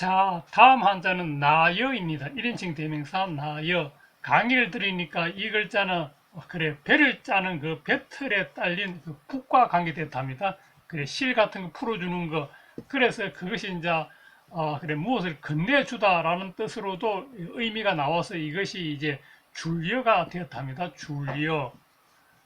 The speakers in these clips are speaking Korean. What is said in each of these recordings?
자, 다음 한자는 나여입니다. 1인칭 대명사 나여. 강의를 들으니까 이 글자는 어, 그래 배를 짜는 그 배틀에 딸린 그 북과 관계됐답니다. 그래 실 같은 거 풀어주는 거. 그래서 그것이 이제 어, 그래 무엇을 건네주다라는 뜻으로도 의미가 나와서 이것이 이제 줄여가 되었답니다. 줄여.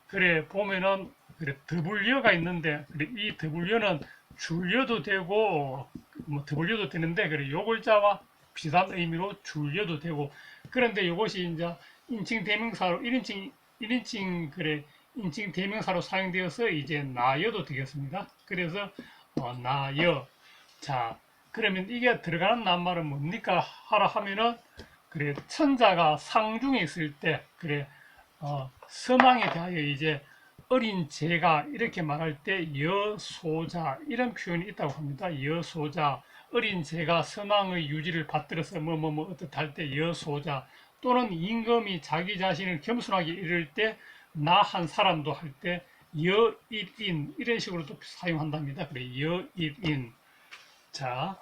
그래 보면은 그래 더블여가 있는데 그래 이 더블여는 줄여도 되고 뭐 더블여도 되는데 그래 요 글자와 비슷한 의미로 줄여도 되고. 그런데 이것이 이제 인칭 대명사로 1인칭 1인칭 그래 인칭 대명사로 사용되어서 이제 나여도 되겠습니다. 그래서 어, 나여. 자 그러면 이게 들어가는 낱말은 뭡니까? 하라 하면은 그래 천자가 상중에 있을 때 그래 어, 서망에 대하여 이제 어린 제가 이렇게 말할 때 여소자 이런 표현이 있다고 합니다. 여소자 어린 제가 선왕의 유지를 받들어서 뭐뭐뭐 어떻할 때 여소자 또는 임금이 자기 자신을 겸손하게 이를 때나 한 사람도 할 때 여일인 이런 식으로도 사용한답니다. 그래 여일인 자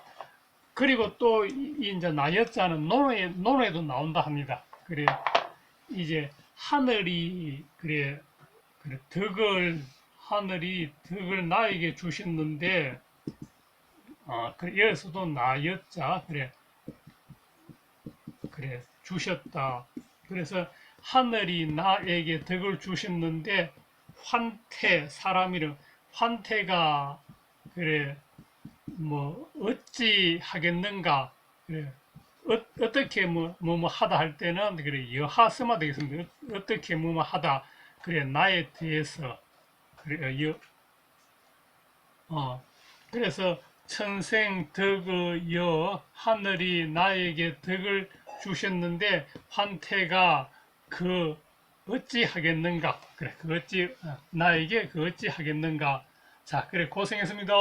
그리고 또이 이제 나여자는 논어에 논어에도 나온다 합니다. 그래 이제 하늘이 그래 덕을 하늘이 덕을 나에게 주셨는데 아 그래 여기서도 나였자 그래. 그래 주셨다. 그래서 하늘이 나에게 덕을 주셨는데 환태 사람 이름 환태가 그래 뭐 어찌 하겠는가 그래. 어, 떻게 뭐뭐 뭐 하다 할 때는 그래 여하스마 되겠습니다. 어- 어떻게 뭐뭐 하다 그래 나에 대해서. 그래 여 어, 그래서 천생 덕의 여 하늘이 나에게 덕을 주셨는데 환태가 그 어찌 하겠는가? 그래 그 어찌 어, 나에게 그 어찌 하겠는가? 자 그래 고생했습니다.